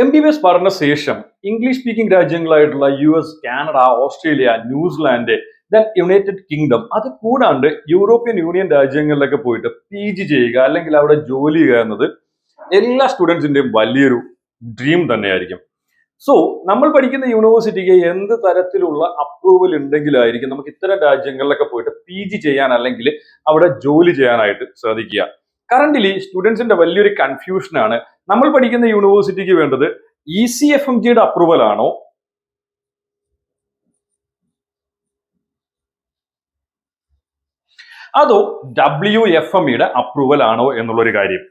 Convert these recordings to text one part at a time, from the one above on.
M B B S പറഞ്ഞ ശേഷം English speaking രാജ്യങ്ങളായിട്ടുള്ള U S Canada Australia New Zealand then United Kingdom അത് കൂടാണ്ട് European union രാജ്യങ്ങളിലൊക്കെ പോയിട്ട് പി ജി ചെയ്യുക അല്ലെങ്കിൽ അവിടെ ജോലി ചെയ്യുക എന്നത് എല്ലാ സ്റ്റുഡൻസിന്റെയും വലിയൊരു ഡ്രീം തന്നെയായിരിക്കും. സോ നമ്മൾ പഠിക്കുന്ന യൂണിവേഴ്സിറ്റിക്ക് എന്ത് തരത്തിലുള്ള അപ്രൂവൽ ഉണ്ടെങ്കിലായിരിക്കും നമുക്ക് ഇത്തരം രാജ്യങ്ങളിലൊക്കെ പോയിട്ട് പി ജി ചെയ്യാൻ അല്ലെങ്കിൽ അവിടെ ജോലി ചെയ്യാനായിട്ട് സാധിക്കുക. കറന്റ്ലി സ്റ്റുഡൻസിന്റെ വലിയൊരു കൺഫ്യൂഷനാണ് നമ്മൾ പഠിക്കുന്ന യൂണിവേഴ്സിറ്റിക്ക് വേണ്ടത് ഇ സി എഫ് എം ജിയുടെ അപ്രൂവൽ ആണോ? അതോ ഡബ്ല്യു എഫ് എം ഇയുടെ അപ്രൂവൽ ആണോ എന്നുള്ളൊരു കാര്യം?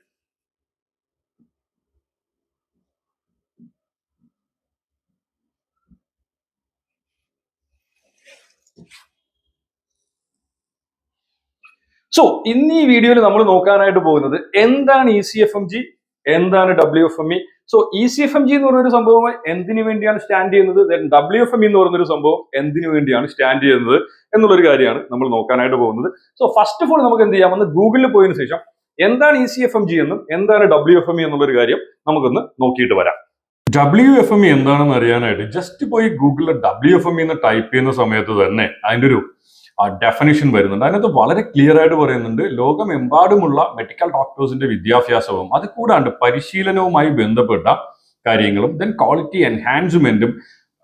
സോ ഇന്ന് ഈ വീഡിയോയിൽ നമ്മൾ നോക്കാനായിട്ട് പോകുന്നത് എന്താണ് E C F M G എന്താണ് W F M E so E C F M G എന്ന് പറഞ്ഞൊരു സംഭവം എന്തിനു വേണ്ടിയാണ് സ്റ്റാൻഡ് ചെയ്യുന്നത്? Then W F M E എന്ന് പറഞ്ഞൊരു സംഭവം എന്തിനു വേണ്ടിയാണ് സ്റ്റാൻഡ് ചെയ്യുന്നത് എന്നുള്ളൊരു കാര്യമാണ് നമ്മൾ നോക്കാനായിട്ട് പോകുന്നത്. സോ ഫസ്റ്റ് ഓഫ് ഓൾ നമുക്ക് എന്ത് ചെയ്യാം? ഒന്ന് ഗൂഗിളിൽ പോയതിനു ശേഷം എന്താണ് E C F M G എന്നും എന്താണ് ഡബ്ല്യു എഫ് എം ഇ എന്നുള്ളൊരു കാര്യം നമുക്കൊന്ന് നോക്കിയിട്ട് വരാം. ഡബ്ല്യു എഫ് എം ഇ എന്താണെന്ന് അറിയാനായിട്ട് ജസ്റ്റ് പോയി ഗൂഗിളിൽ ഡബ്ല്യു എഫ് എം ഇ എന്ന് ടൈപ്പ് ചെയ്യുന്ന സമയത്ത് തന്നെ അതിന്റെ ഒരു ഡെഫിനിഷൻ വരുന്നുണ്ട്. അതിനകത്ത് വളരെ ക്ലിയർ ആയിട്ട് പറയുന്നുണ്ട് ലോകമെമ്പാടുമുള്ള മെഡിക്കൽ ഡോക്ടേഴ്സിന്റെ വിദ്യാഭ്യാസവും അത് കൂടാണ്ട് പരിശീലനവുമായി ബന്ധപ്പെട്ട കാര്യങ്ങളും ദെൻ ക്വാളിറ്റി എൻഹാൻസ്മെന്റും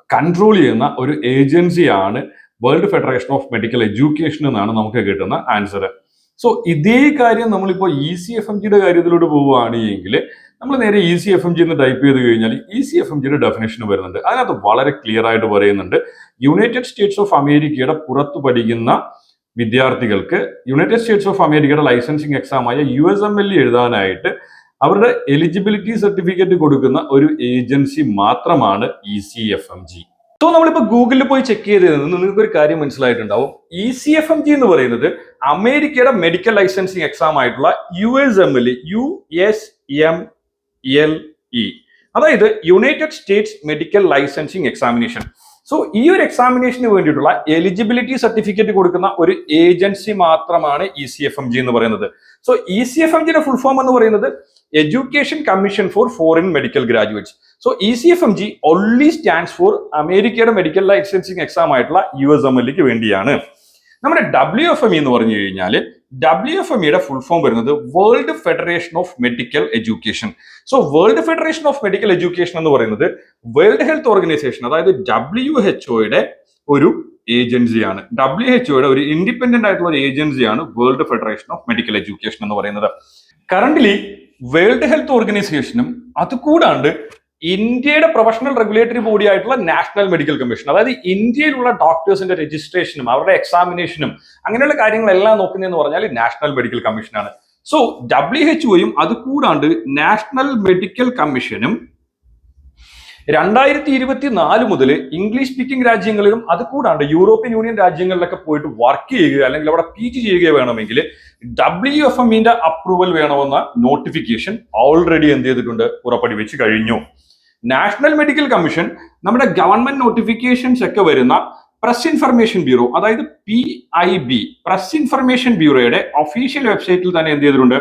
കൺട്രോൾ ചെയ്യുന്ന ഒരു ഏജൻസിയാണ് World Federation of Medical Education എന്നാണ് നമുക്ക് കിട്ടുന്ന ആൻസർ സോ ഇതേ കാര്യം നമ്മളിപ്പോൾ ഇ സി എഫ് എം ജിയുടെ കാര്യത്തിലോട്ട് പോവുകയാണെങ്കിൽ നമ്മൾ നേരെ E C F M G എന്ന് ടൈപ്പ് ചെയ്ത് കഴിഞ്ഞാൽ ഇ സി എഫ് എം ജിയുടെ ഡെഫിനേഷൻ വരുന്നുണ്ട്. അതിനകത്ത് വളരെ ക്ലിയർ ആയിട്ട് പറയുന്നുണ്ട്. യുണൈറ്റഡ് സ്റ്റേറ്റ്സ് ഓഫ് അമേരിക്കയുടെ പുറത്ത് പഠിക്കുന്ന വിദ്യാർത്ഥികൾക്ക് യുണൈറ്റഡ് സ്റ്റേറ്റ്സ് ഓഫ് അമേരിക്കയുടെ ലൈസൻസിങ് എക്സാമായ യു എസ് എം എൽ എഴുതാനായിട്ട് അവരുടെ എലിജിബിലിറ്റി സർട്ടിഫിക്കറ്റ് കൊടുക്കുന്ന ഒരു ഏജൻസി മാത്രമാണ് E C F M G so നമ്മളിപ്പോൾ ഗൂഗിളിൽ പോയി ചെക്ക് ചെയ്ത് നിങ്ങൾക്ക് ഒരു കാര്യം മനസ്സിലായിട്ടുണ്ടാവും. E C F M G എന്ന് പറയുന്നത് അമേരിക്കയുടെ മെഡിക്കൽ ലൈസൻസിങ് എക്സാം ആയിട്ടുള്ള U S M L U S M L E അതായത് United States Medical Licensing Examination so ഈ ഒരു എക്സാമിനേഷന് വേണ്ടിയിട്ടുള്ള എലിജിബിലിറ്റി സർട്ടിഫിക്കറ്റ് കൊടുക്കുന്ന ഒരു ഏജൻസി മാത്രമാണ് E C F M G എന്ന് പറയുന്നത്. So E C F M ജിയുടെ ഫുൾ ഫോം എന്ന് പറയുന്നത് Education Commission for Foreign Medical Graduates so E C F M G only stands for അമേരിക്കയുടെ മെഡിക്കൽ ലൈസൻസിങ് എക്സാം ആയിട്ടുള്ള U S M എല്ലിക്ക് വേണ്ടിയാണ്. നമ്മുടെ ഡബ്ല്യു എഫ് എം എന്ന് പറഞ്ഞു കഴിഞ്ഞാൽ ഡബ്ല്യു എഫ് എം ഇയുടെ ഫുൾ ഫോം വരുന്നത് World Federation of Medical Education so World Federation of Medical education എന്ന് പറയുന്നത് വേൾഡ് ഹെൽത്ത് ഓർഗനൈസേഷൻ അതായത് ഡബ്ല്യു എച്ച് ഒയുടെ ഒരു ഏജൻസിയാണ് ഡബ്ല്യു എച്ച് ഒയുടെ ഒരു ഇൻഡിപെൻഡന്റ് ആയിട്ടുള്ള ഒരു ഏജൻസിയാണ് world federation of medical education എന്ന് പറയുന്നത്. കറന്റ്ലി വേൾഡ് ഹെൽത്ത് ഓർഗനൈസേഷനും അതുകൂടാണ്ട് ഇന്ത്യയുടെ പ്രൊഫഷണൽ റെഗുലേറ്ററി ബോഡി ആയിട്ടുള്ള നാഷണൽ മെഡിക്കൽ കമ്മീഷൻ അതായത് ഇന്ത്യയിലുള്ള ഡോക്ടേഴ്സിന്റെ രജിസ്ട്രേഷനും അവരുടെ എക്സാമിനേഷനും അങ്ങനെയുള്ള കാര്യങ്ങളെല്ലാം നോക്കുന്നതെന്ന് പറഞ്ഞാൽ നാഷണൽ മെഡിക്കൽ കമ്മീഷനാണ്. സോ ഡബ്ല്യു എച്ച് ഒയും അത് കൂടാണ്ട് നാഷണൽ മെഡിക്കൽ കമ്മീഷനും രണ്ടായിരത്തി ഇരുപത്തി നാല് മുതൽ ഇംഗ്ലീഷ് സ്പീക്കിംഗ് രാജ്യങ്ങളിലും അത് കൂടാണ്ട് യൂറോപ്യൻ യൂണിയൻ രാജ്യങ്ങളിലൊക്കെ പോയിട്ട് വർക്ക് ചെയ്യുക അല്ലെങ്കിൽ അവിടെ പി ജി ചെയ്യുക വേണമെങ്കിൽ ഡബ്ല്യു എഫ് എമ്മിന്റെ അപ്രൂവൽ വേണമെന്ന നോട്ടിഫിക്കേഷൻ ഓൾറെഡി എന്ത് ചെയ്തിട്ടുണ്ട്? പുറപ്പെടുവിച്ച് കഴിഞ്ഞു. നാഷണൽ മെഡിക്കൽ കമ്മീഷൻ നമ്മുടെ ഗവൺമെന്റ് നോട്ടിഫിക്കേഷൻസ് ഒക്കെ വരുന്ന പ്രസ് ഇൻഫർമേഷൻ ബ്യൂറോ അതായത് P I B press information ബ്യൂറോയുടെ official വെബ്സൈറ്റിൽ തന്നെ എന്ത് ചെയ്തിട്ടുണ്ട്?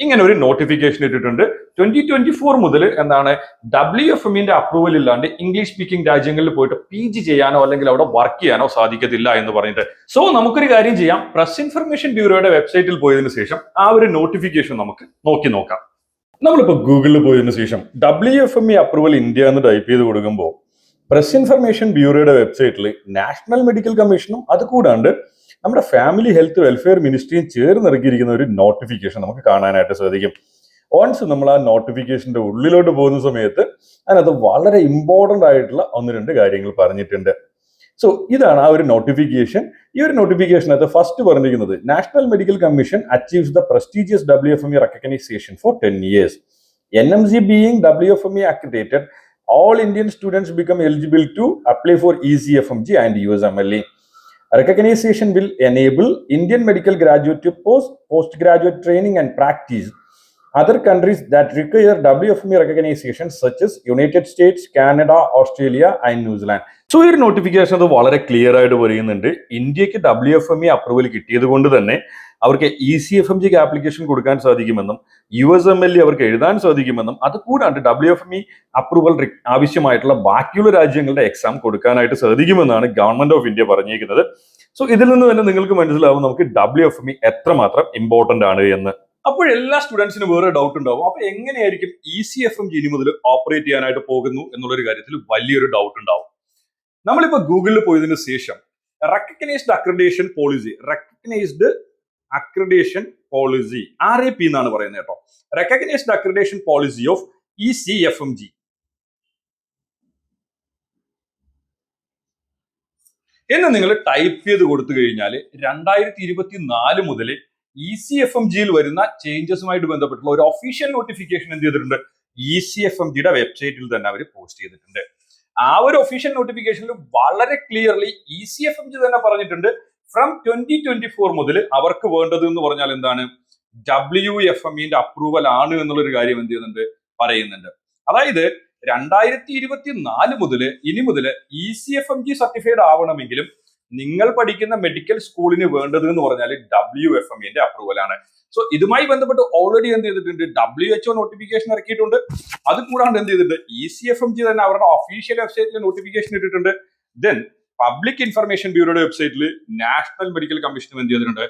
ഇങ്ങനെ ഒരു നോട്ടിഫിക്കേഷൻ ഇട്ടിട്ടുണ്ട്. ട്വന്റി ട്വന്റി ഫോർ മുതൽ എന്താണ് ഡബ്ല്യു എഫ് എമ്മിന്റെ അപ്രൂവൽ ഇല്ലാണ്ട് ഇംഗ്ലീഷ് സ്പീക്കിംഗ് രാജ്യങ്ങളിൽ പോയിട്ട് പി ജി ചെയ്യാനോ അല്ലെങ്കിൽ അവിടെ വർക്ക് ചെയ്യാനോ സാധിക്കത്തില്ല എന്ന് പറഞ്ഞിട്ട്. സോ നമുക്കൊരു കാര്യം ചെയ്യാം. പ്രസ് ഇൻഫർമേഷൻ ബ്യൂറോയുടെ വെബ്സൈറ്റിൽ പോയതിനു ശേഷം ആ ഒരു നോട്ടിഫിക്കേഷൻ നമുക്ക് നോക്കി നോക്കാം. നമ്മളിപ്പോൾ ഗൂഗിളിൽ പോയതിനു ശേഷം W F M E approval India എന്ന് ടൈപ്പ് ചെയ്ത് കൊടുക്കുമ്പോൾ പ്രസ് ഇൻഫർമേഷൻ ബ്യൂറോയുടെ വെബ്സൈറ്റിൽ നാഷണൽ മെഡിക്കൽ കമ്മീഷനും അത് കൂടാണ്ട് നമ്മുടെ ഫാമിലി ഹെൽത്ത് വെൽഫെയർ മിനിസ്ട്രിയും ചേർന്നിറക്കിയിരിക്കുന്ന ഒരു നോട്ടിഫിക്കേഷൻ നമുക്ക് കാണാനായിട്ട് സാധിക്കും. ഓൺസ് നമ്മൾ ആ നോട്ടിഫിക്കേഷന്റെ ഉള്ളിലോട്ട് പോകുന്ന സമയത്ത് അതിനകത്ത് വളരെ ഇമ്പോർട്ടന്റ് ആയിട്ടുള്ള ഒന്ന് രണ്ട് കാര്യങ്ങൾ പറഞ്ഞിട്ടുണ്ട്. സോ ഇതാണ് ആ ഒരു നോട്ടിഫിക്കേഷൻ ഈ ഒരു നോട്ടിഫിക്കേഷനകത്ത് ഫസ്റ്റ് പറഞ്ഞിരിക്കുന്നത് national medical commission achieves the prestigious W F M E recognition for ten years N M C being W F M E accredited all Indian students become eligible to apply for ECFMG and USMLE. Recognition will enable Indian medical graduate to post postgraduate training and practice. Other countries that require WFME recognition, such as United States, Canada, Australia, and New Zealand. So ഈ ഒരു notification അത് വളരെ clear ആയിട്ട് പറയുന്നുണ്ട്. ഇന്ത്യയ്ക്ക് W F M E approval കിട്ടിയത് കൊണ്ട് തന്നെ അവർക്ക് ഇ സി എഫ് എം ജിക്ക് ആപ്ലിക്കേഷൻ കൊടുക്കാൻ സാധിക്കുമെന്നും U S M L E അവർക്ക് എഴുതാൻ സാധിക്കുമെന്നും അത് കൂടാണ്ട് W F M E approval ആവശ്യമായിട്ടുള്ള ബാക്കിയുള്ള രാജ്യങ്ങളുടെ എക്സാം കൊടുക്കാനായിട്ട് സാധിക്കുമെന്നാണ് ഗവൺമെന്റ് ഓഫ് ഇന്ത്യ പറഞ്ഞിരിക്കുന്നത്. സോ ഇതിൽ നിന്ന് തന്നെ നിങ്ങൾക്ക് മനസ്സിലാവും നമുക്ക് ഡബ്ല്യു എഫ് എം ഇ എത്രമാത്രം ഇമ്പോർട്ടന്റ് ആണ് എന്ന്. അപ്പോൾ എല്ലാ സ്റ്റുഡൻസിനും വേറെ ഡൗട്ട് ഉണ്ടാവും. അപ്പൊ എങ്ങനെയായിരിക്കും E C F M G ഇനി മുതൽ ഓപ്പറേറ്റ് ചെയ്യാനായിട്ട് പോകുന്നു എന്നുള്ളൊരു കാര്യത്തിൽ വലിയൊരു ഡൗട്ട് ഉണ്ടാവും. നമ്മളിപ്പോ ഗൂഗിളിൽ പോയതിനു ശേഷം recognized accreditation policy recognized accreditation policy R A P എന്നാണ് പറയുന്നത് കേട്ടോ. Recognized accreditation policy of E C F M G എന്ന് നിങ്ങൾ ടൈപ്പ് ചെയ്ത് കൊടുത്തു കഴിഞ്ഞാൽ രണ്ടായിരത്തി ഇരുപത്തി നാല് മുതൽ ഇ സി എഫ് എം ജിയിൽ വരുന്ന ചേഞ്ചസുമായിട്ട് ബന്ധപ്പെട്ടുള്ള ഒരു ഒഫീഷ്യൽ നോട്ടിഫിക്കേഷൻ എന്ത് ചെയ്തിട്ടുണ്ട്? ഇ സി എഫ് എം ജിയുടെ വെബ്സൈറ്റിൽ തന്നെ അവർ പോസ്റ്റ് ചെയ്തിട്ടുണ്ട്. ആ ഒരു ഒഫീഷ്യൽ നോട്ടിഫിക്കേഷനിൽ വളരെ clearly E C F M G തന്നെ പറഞ്ഞിട്ടുണ്ട്. ഫ്രം ട്വന്റി ട്വന്റി ഫോർ മുതൽ അവർക്ക് വേണ്ടത് എന്ന് പറഞ്ഞാൽ എന്താണ്? ഡബ്ല്യു എഫ് എം ഇന്റെ അപ്രൂവൽ ആണ് എന്നുള്ളൊരു കാര്യം എന്ത് ചെയ്യുന്നുണ്ട്? പറയുന്നുണ്ട്. അതായത് രണ്ടായിരത്തി ഇരുപത്തി നാല് മുതൽ ഇനി മുതൽ E C F M G certified ആവണമെങ്കിലും നിങ്ങൾ പഠിക്കുന്ന മെഡിക്കൽ സ്കൂളിന് വേണ്ടത് എന്ന് പറഞ്ഞാൽ ഡബ്ല്യു എഫ് എം ഇന്റെ അപ്രൂവൽ ആണ്. സോ ഇതുമായി ബന്ധപ്പെട്ട് ഓൾറെഡി എന്ത് ചെയ്തിട്ടുണ്ട്? ഡബ്ല്യു എച്ച്ഒ നോട്ടിഫിക്കേഷൻ ഇറക്കിയിട്ടുണ്ട്. അത് കൂടാണ്ട് എന്ത് ചെയ്തിട്ടുണ്ട്? E C F M G തന്നെ അവരുടെ ഒഫീഷ്യൽ വെബ്സൈറ്റിൽ നോട്ടിഫിക്കേഷൻ ഇട്ടിട്ടുണ്ട്. ദെൻ പബ്ലിക് ഇൻഫർമേഷൻ ബ്യൂറോയുടെ വെബ്സൈറ്റിൽ നാഷണൽ മെഡിക്കൽ കമ്മീഷനും എന്ത് ചെയ്തിട്ടുണ്ട്?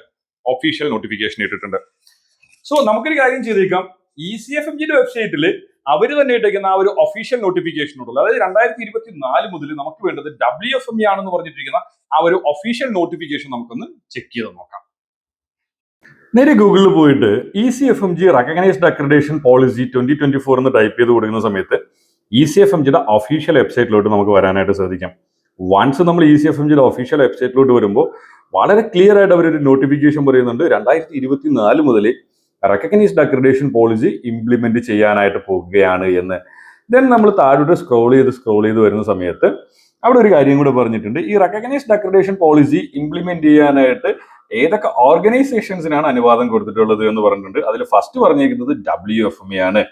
ഒഫീഷ്യൽ നോട്ടിഫിക്കേഷൻ ഇട്ടിട്ടുണ്ട്. സോ നമുക്കൊരു കാര്യം ചെയ്തേക്കാം. ഇ സി എഫ് എം ജിയുടെ വെബ്സൈറ്റിൽ അവർ തന്നെ ഇട്ടേക്കുന്ന ആ ഒരു ഒഫീഷ്യൽ നോട്ടിഫിക്കേഷൻ ഉണ്ടല്ലോ. അതായത് രണ്ടായിരത്തി ഇരുപത്തി നാല് മുതൽ നമുക്ക് വേണ്ടത് ഡബ്ല്യു എഫ് എം ഇ ആണെന്ന് പറഞ്ഞിട്ടിരിക്കുന്ന ആ ഒരു ഒഫീഷ്യൽ നോട്ടിഫിക്കേഷൻ നമുക്കൊന്ന് ചെക്ക് ചെയ്ത് നോക്കാം. നേരെ ഗൂഗിളിൽ പോയിട്ട് E C F M G recognized accreditation policy twenty twenty four എന്ന് ടൈപ്പ് ചെയ്ത് കൊടുക്കുന്ന സമയത്ത് ഇ സി എഫ് എം ജിയുടെ ഒഫീഷ്യൽ വെബ്സൈറ്റിലോട്ട് നമുക്ക് വരാനായിട്ട് സാധിക്കാം. വൺസ് നമ്മൾ ഇ സി എഫ് എം ജിയുടെ ഒഫീഷ്യൽ വെബ്സൈറ്റിലോട്ട് വരുമ്പോൾ വളരെ ക്ലിയർ ആയിട്ട് അവരൊരു നോട്ടിഫിക്കേഷൻ പറയുന്നുണ്ട്. രണ്ടായിരത്തി ഇരുപത്തി നാല് മുതൽ റെക്കഗ്നൈസ്ഡ് അക്രഡേഷൻ പോളിസി ഇംപ്ലിമെന്റ് ചെയ്യാനായിട്ട് പോകുകയാണ് എന്ന്. ദെൻ നമ്മൾ താഴോട്ട് സ്ക്രോൾ ചെയ്ത് സ്ക്രോൾ ചെയ്ത് വരുന്ന സമയത്ത് അവിടെ ഒരു കാര്യം കൂടെ പറഞ്ഞിട്ടുണ്ട്. ഈ റെക്കഗ്നൈസ്ഡ് അക്രഡേഷൻ പോളിസി ഇംപ്ലിമെന്റ് ചെയ്യാനായിട്ട് ഏതൊക്കെ ഓർഗനൈസേഷൻസിനാണ് അനുവാദം കൊടുത്തിട്ടുള്ളത് എന്ന് പറഞ്ഞിട്ടുണ്ട്. അതിൽ ഫസ്റ്റ് പറഞ്ഞിരിക്കുന്നത് ഡബ്ല്യു എഫ് എം എ ആണ്.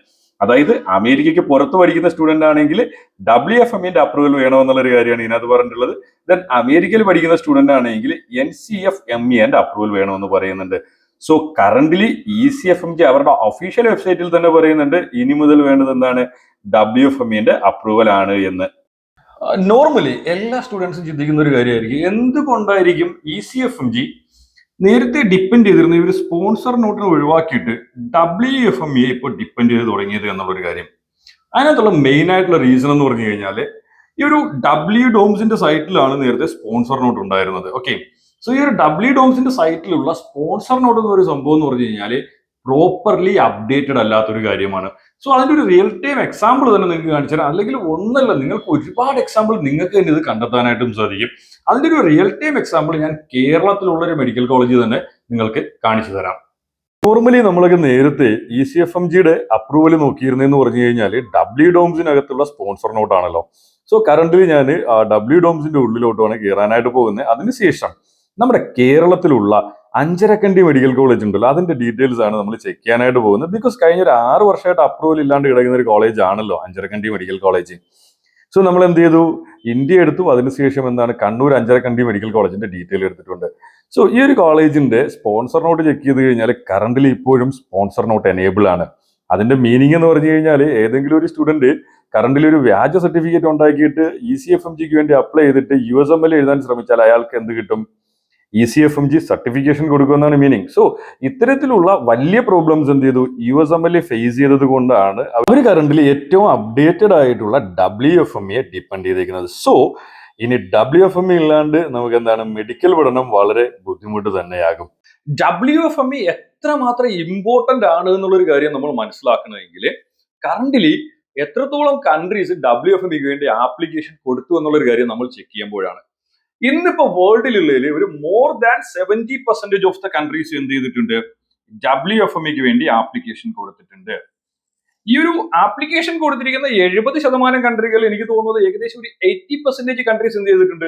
അതായത് അമേരിക്കയ്ക്ക് പുറത്ത് പഠിക്കുന്ന സ്റ്റുഡന്റ് ആണെങ്കിൽ ഡബ്ല്യു എഫ് എമ്മിന്റെ അപ്രൂവൽ വേണമെന്നുള്ള ഒരു കാര്യമാണ് ഇതിനകത്ത് പറഞ്ഞിട്ടുള്ളത്. ദെൻ അമേരിക്കയിൽ പഠിക്കുന്ന സ്റ്റുഡന്റ് ആണെങ്കിൽ എൻ സി എഫ് എം ഇന്റെ അപ്രൂവൽ വേണമെന്ന് പറയുന്നുണ്ട്. So currently E C F M G അവരുടെ ഒഫീഷ്യൽ വെബ്സൈറ്റിൽ തന്നെ പറയുന്നുണ്ട് ഇനി മുതൽ വേണ്ടത് എന്താണ്? ഡബ്ല്യു എഫ് എമ്മിന്റെ അപ്രൂവൽ ആണ് എന്ന്. നോർമലി എല്ലാ സ്റ്റുഡൻസും ചിന്തിക്കുന്ന ഒരു കാര്യമായിരിക്കും എന്തുകൊണ്ടായിരിക്കും E C F M G നേരത്തെ ഡിപ്പെൻഡ് ചെയ്തിരുന്ന ഇവർ സ്പോൺസർ നോട്ടിനെ ഒഴിവാക്കിയിട്ട് ഡബ്ല്യു എഫ് എം എ ഇപ്പോൾ ഡിപ്പെൻഡ് ചെയ്ത് തുടങ്ങിയത് എന്നുള്ളൊരു കാര്യം. അതിനകത്തുള്ള മെയിൻ ആയിട്ടുള്ള റീസൺ എന്ന് പറഞ്ഞു കഴിഞ്ഞാൽ ഈ ഒരു ഡബ്ല്യു ഡോംസിന്റെ സൈറ്റിലാണ് നേരത്തെ സ്പോൺസർ നോട്ട് ഉണ്ടായിരുന്നത് ഓക്കെ സോ ഈ ഒരു ഡബ്ല്യു ഡോംസിന്റെ സൈറ്റിലുള്ള സ്പോൺസർ എന്നൊരു സംഭവം എന്ന് പറഞ്ഞു കഴിഞ്ഞാൽ പ്രോപ്പർലി അപ്ഡേറ്റഡ് അല്ലാത്തൊരു കാര്യമാണ്. സോ അതിന്റെ ഒരു റിയൽ ടൈം എക്സാമ്പിൾ തന്നെ നിങ്ങൾക്ക് കാണിച്ചു തരാം. അല്ലെങ്കിൽ ഒന്നല്ല നിങ്ങൾക്ക് ഒരുപാട് എക്സാമ്പിൾ നിങ്ങൾക്ക് തന്നെ ഇത് കണ്ടെത്താനായിട്ടും സാധിക്കും. അതിന്റെ ഒരു റിയൽ ടൈം എക്സാമ്പിൾ ഞാൻ കേരളത്തിലുള്ള ഒരു മെഡിക്കൽ കോളേജിൽ തന്നെ നിങ്ങൾക്ക് കാണിച്ചു തരാം. നോർമലി നമ്മളൊക്കെ നേരത്തെ ഇ സി എഫ് എം ജിയുടെ അപ്രൂവൽ നോക്കിയിരുന്നെന്ന് പറഞ്ഞു കഴിഞ്ഞാൽ ഡബ്ല്യു ഡോംസിനകത്തുള്ള സ്പോൺസർ നോട്ടാണല്ലോ സോ കറന്റ് ഞാൻ ഡബ്ല്യു ഡോംസിന്റെ ഉള്ളിലോട്ടാണ് കയറാനായിട്ട് പോകുന്നത്. അതിനുശേഷം നമ്മുടെ കേരളത്തിലുള്ള അഞ്ചരക്കണ്ടി മെഡിക്കൽ കോളേജ് ഉണ്ടല്ലോ അതിന്റെ ഡീറ്റെയിൽസ് ആണ് നമ്മൾ ചെക്ക് ചെയ്യാനായിട്ട് പോകുന്നത്. ബിക്കോസ് കഴിഞ്ഞ ഒരു ആറ് വർഷമായിട്ട് അപ്രൂവൽ ഇല്ലാണ്ട് കിടക്കുന്ന ഒരു കോളേജ് ആണല്ലോ അഞ്ചരക്കണ്ടി മെഡിക്കൽ കോളേജ് സോ നമ്മൾ എന്ത് ചെയ്തു? ഇന്ത്യ എടുത്തു. അതിനുശേഷം എന്താണ്? കണ്ണൂർ അഞ്ചരക്കണ്ടി മെഡിക്കൽ കോളേജിന്റെ ഡീറ്റെയിൽ എടുത്തിട്ടുണ്ട്. സോ ഈ ഒരു കോളേജിന്റെ സ്പോൺസർ നോട്ട് ചെക്ക് ചെയ്ത് കഴിഞ്ഞാൽ കറന്റിൽ ഇപ്പോഴും സ്പോൺസർ നോട്ട് എനേബിൾ ആണ്. അതിന്റെ മീനിങ് എന്ന് പറഞ്ഞു കഴിഞ്ഞാൽ ഏതെങ്കിലും ഒരു സ്റ്റുഡന്റ് കറണ്ടിൽ ഒരു വ്യാജ സർട്ടിഫിക്കറ്റ് ഉണ്ടാക്കിയിട്ട് ഇ സി എഫ് എം ജിക്ക് വേണ്ടി അപ്ലൈ ചെയ്തിട്ട് യു എസ് എം എൽ എഴുതാൻ ശ്രമിച്ചാൽ അയാൾക്ക് എന്ത് കിട്ടും? E C F M G certification കൊടുക്കുമെന്നാണ് meaning so ഇത്തരത്തിലുള്ള വലിയ പ്രോബ്ലംസ് എന്ത് ചെയ്തു? U S M L E face ചെയ്തത് കൊണ്ടാണ് അവർ കറണ്ടിൽ ഏറ്റവും അപ്ഡേറ്റഡ് ആയിട്ടുള്ള W F M A depend ചെയ്തിരിക്കുന്നത് സോ ഇനി ഡബ്ല്യു എഫ് എം ഇല്ലാണ്ട് നമുക്ക് എന്താണ് മെഡിക്കൽ പഠനം വളരെ ബുദ്ധിമുട്ട് തന്നെയാകും. ഡബ്ല്യു എഫ് എം എത്രമാത്രം ഇമ്പോർട്ടന്റ് ആണ് എന്നുള്ളൊരു കാര്യം നമ്മൾ മനസ്സിലാക്കണമെങ്കിൽ കറണ്ടിലി എത്രത്തോളം കൺട്രീസ് ഡബ്ല്യു എഫ് എമ്മിക്ക് വേണ്ടി ആപ്ലിക്കേഷൻ കൊടുത്തു എന്നുള്ളൊരു കാര്യം നമ്മൾ ചെക്ക് ചെയ്യുമ്പോഴാണ്. ഇന്നിപ്പോ വേൾഡിലുള്ളതിൽ ഒരു more than seventy percentage of the countries എന്ത് ചെയ്തിട്ടുണ്ട്? ഡബ്ല്യു എഫ് എമ്മിക്ക് വേണ്ടി ആപ്ലിക്കേഷൻ കൊടുത്തിട്ടുണ്ട്. ഈ ഒരു ആപ്ലിക്കേഷൻ കൊടുത്തിരിക്കുന്ന എഴുപത് ശതമാനം കൺട്രികൾ എനിക്ക് തോന്നുന്നത് ഏകദേശം ഒരു എയ്റ്റി പെർസെന്റേജ് കൺട്രീസ് എന്ത് ചെയ്തിട്ടുണ്ട്?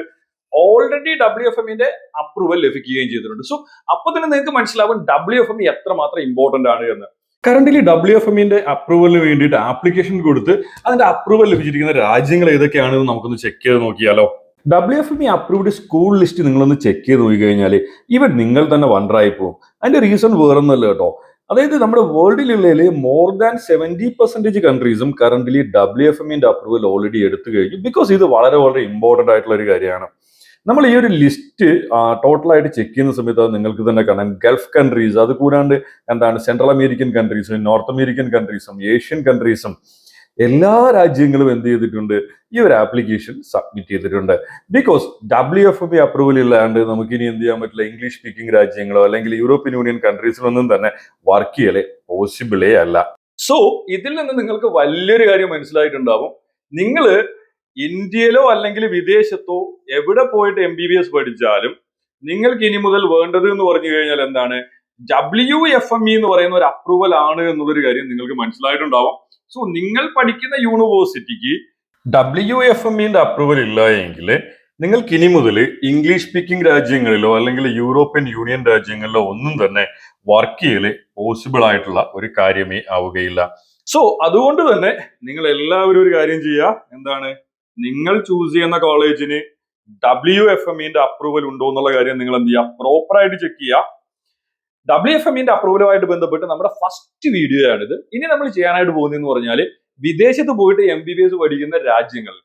ഓൾറെഡി ഡബ്ല്യു എഫ് എമ്മിന്റെ അപ്രൂവൽ ലഭിക്കുകയും ചെയ്തിട്ടുണ്ട്. സോ അപ്പൊ തന്നെ നിങ്ങൾക്ക് മനസ്സിലാവും ഡബ്ല്യു എഫ് എം എത്രമാത്രം ഇമ്പോർട്ടന്റ് ആണ് എന്ന്. കറന്റ്ലി ഡബ്ല്യു എഫ് എമ്മിന്റെ അപ്രൂവലിന് വേണ്ടിയിട്ട് ആപ്ലിക്കേഷൻ കൊടുത്ത് അതിന്റെ അപ്രൂവൽ ലഭിച്ചിരിക്കുന്ന രാജ്യങ്ങൾ ഏതൊക്കെയാണെന്ന് നമുക്കൊന്ന് ചെക്ക് ചെയ്ത് നോക്കിയാലോ? W F M approved school list നിങ്ങളൊന്ന് ചെക്ക് ചെയ്ത് നോക്കി കഴിഞ്ഞാൽ ഇവൻ നിങ്ങൾ തന്നെ വണ്ടറായി പോകും. അതിന്റെ റീസൺ വേറൊന്നല്ല കേട്ടോ. അതായത് നമ്മുടെ വേൾഡിലുള്ളതിൽ മോർ ദാൻ സെവന്റി പെർസെന്റേജ് കൺട്രീസും കറന്റ്ലി ഡബ്ല്യു എഫ് എമ്മിന്റെ അപ്രൂവൽ ഓൾറെഡി എടുത്തു കഴിഞ്ഞു ബിക്കോസ് ഇത് വളരെ വളരെ ഇമ്പോർട്ടന്റ് ആയിട്ടുള്ള ഒരു കാര്യമാണ്. നമ്മൾ ഈ ഒരു ലിസ്റ്റ് ടോട്ടലായിട്ട് ചെക്ക് ചെയ്യുന്ന സമയത്ത് നിങ്ങൾക്ക് തന്നെ കാണാം. ഗൾഫ് കൺട്രീസ് അത് കൂടാണ്ട് എന്താണ് സെൻട്രൽ അമേരിക്കൻ കൺട്രീസും നോർത്ത് അമേരിക്കൻ കൺട്രീസും ഏഷ്യൻ കൺട്രീസും എല്ലാ രാജ്യങ്ങളും എന്ത് ചെയ്തിട്ടുണ്ട്? ഈ ഒരു ആപ്ലിക്കേഷൻ സബ്മിറ്റ് ചെയ്തിട്ടുണ്ട്. Because W F B approval ഇല്ലാണ്ട് നമുക്ക് ഇനി എന്ത് ചെയ്യാൻ പറ്റില്ല? ഇംഗ്ലീഷ് സ്പീക്കിംഗ് രാജ്യങ്ങളോ അല്ലെങ്കിൽ യൂറോപ്യൻ യൂണിയൻ കൺട്രീസിലൊന്നും തന്നെ വർക്ക് ചെയ്യലേ പോസിബിളേ അല്ല. സോ ഇതിൽ നിന്ന് നിങ്ങൾക്ക് വലിയൊരു കാര്യം മനസ്സിലായിട്ടുണ്ടാവും. നിങ്ങൾ ഇന്ത്യയിലോ അല്ലെങ്കിൽ വിദേശത്തോ എവിടെ പോയിട്ട് എം ബി ബി എസ് പഠിച്ചാലും നിങ്ങൾക്ക് ഇനി മുതൽ വേണ്ടത് എന്ന് പറഞ്ഞു കഴിഞ്ഞാൽ എന്താണ്? ഡബ്ല്യു എഫ് എം ഇ എന്ന് പറയുന്ന ഒരു അപ്രൂവൽ ആണ് എന്നുള്ളൊരു കാര്യം നിങ്ങൾക്ക് മനസ്സിലായിട്ടുണ്ടാവും. സോ നിങ്ങൾ പഠിക്കുന്ന യൂണിവേഴ്സിറ്റിക്ക് ഡബ്ല്യു എഫ് എം ഇന്റെ അപ്രൂവൽ ഇല്ല എങ്കിൽ നിങ്ങൾക്ക് ഇനി മുതൽ ഇംഗ്ലീഷ് സ്പീക്കിംഗ് രാജ്യങ്ങളിലോ അല്ലെങ്കിൽ യൂറോപ്യൻ യൂണിയൻ രാജ്യങ്ങളിലോ ഒന്നും തന്നെ വർക്ക് ചെയ്യൽ പോസിബിൾ ആയിട്ടുള്ള ഒരു കാര്യമേ ആവുകയില്ല. സോ അതുകൊണ്ട് തന്നെ നിങ്ങൾ എല്ലാവരും ഒരു കാര്യം ചെയ്യുക എന്താണ്? നിങ്ങൾ ചൂസ് ചെയ്യുന്ന കോളേജിന് ഡബ്ല്യു എഫ് എം ഇന്റെ അപ്രൂവൽ ഉണ്ടോ എന്നുള്ള കാര്യം നിങ്ങൾ എന്ത് ചെയ്യുക പ്രോപ്പറായിട്ട് ചെക്ക് ചെയ്യുക ഡബ്ല്യു എഫ് എമ്മിന്റെ അപ്രൂവലുമായിട്ട് ബന്ധപ്പെട്ട് നമ്മുടെ ഫസ്റ്റ് വീഡിയോ ആണിത്. ഇനി നമ്മൾ ചെയ്യാനായിട്ട് പോകുന്നതെന്ന് പറഞ്ഞാൽ വിദേശത്ത് പോയിട്ട് എം ബി ബി എസ് പഠിക്കുന്ന രാജ്യങ്ങൾ.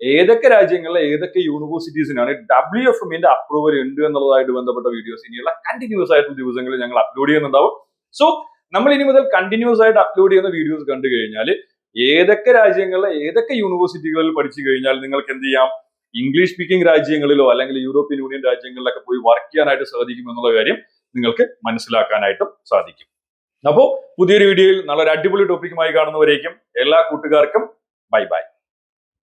ഏതൊക്കെ രാജ്യങ്ങളിലെ ഏതൊക്കെ യൂണിവേഴ്സിറ്റീസിനാണ് ഡബ്ല്യു എഫ് എമ്മിന്റെ അപ്രൂവൽ ഉണ്ട് എന്നുള്ളതായിട്ട് ബന്ധപ്പെട്ട വീഡിയോസ് ഇനിയുള്ള കണ്ടിന്യൂസ് ആയിട്ടുള്ള ദിവസങ്ങളിൽ ഞങ്ങൾ അപ്ലോഡ് ചെയ്യുന്നുണ്ടാവും. സോ നമ്മൾ ഇനി മുതൽ കണ്ടിന്യൂസ് ആയിട്ട് അപ്ലോഡ് ചെയ്യുന്ന വീഡിയോസ് കണ്ടു കഴിഞ്ഞാൽ ഏതൊക്കെ രാജ്യങ്ങളിലെ ഏതൊക്കെ യൂണിവേഴ്സിറ്റികളിൽ പഠിച്ചു കഴിഞ്ഞാൽ നിങ്ങൾക്ക് എന്ത് ചെയ്യാം? ഇംഗ്ലീഷ് സ്പീക്കിംഗ് രാജ്യങ്ങളിലോ അല്ലെങ്കിൽ യൂറോപ്യൻ യൂണിയൻ രാജ്യങ്ങളിലൊക്കെ പോയി വർക്ക് ചെയ്യാനായിട്ട് സാധിക്കും എന്നുള്ള കാര്യം നിങ്ങൾക്ക് മനസ്സിലാക്കാനായിട്ടും സാധിക്കും. അപ്പോൾ പുതിയൊരു വീഡിയോയിൽ നല്ലൊരു അടിപൊളി ടോപ്പിക്കുമായി കാണുന്നവരേക്കും എല്ലാ കൂട്ടുകാർക്കും ബൈ ബൈ.